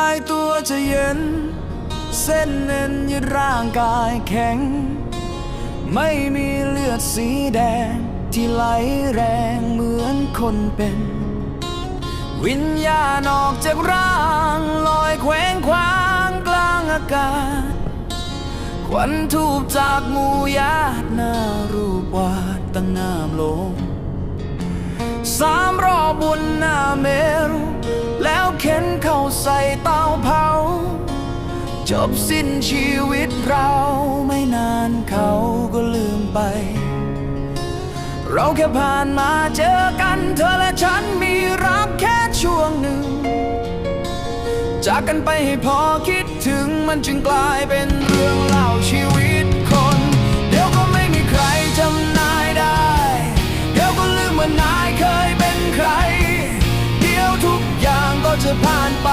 กายตัวจะเย็น เส้นเน้นยึดร่างกายแข็ง ไม่มีเลือดสีแดง ที่ไหลแรงเหมือนคนเป็น วิญญาณออกจากร่างลอยแขวงคว้างกลางอากาศควันทูบจากมูญาติหน้ารูปวาดตั้งน้าโลง เผา จบสิ้นชีวิตเราไม่นานเขาก็ลืมไป เราแค่ผ่านมาเจอกันเธอและฉันมีรักแค่ช่วงหนึ่ง จากกันไปให้พอคิดถึงมันจึงกลายเป็นเรื่องเล่าชีวิตคน เดี๋ยวก็ไม่มีใครจำนายได้ เดี๋ยวก็ลืมว่านายเคยเป็นใคร เดี๋ยวทุกอย่างก็จะผ่านไป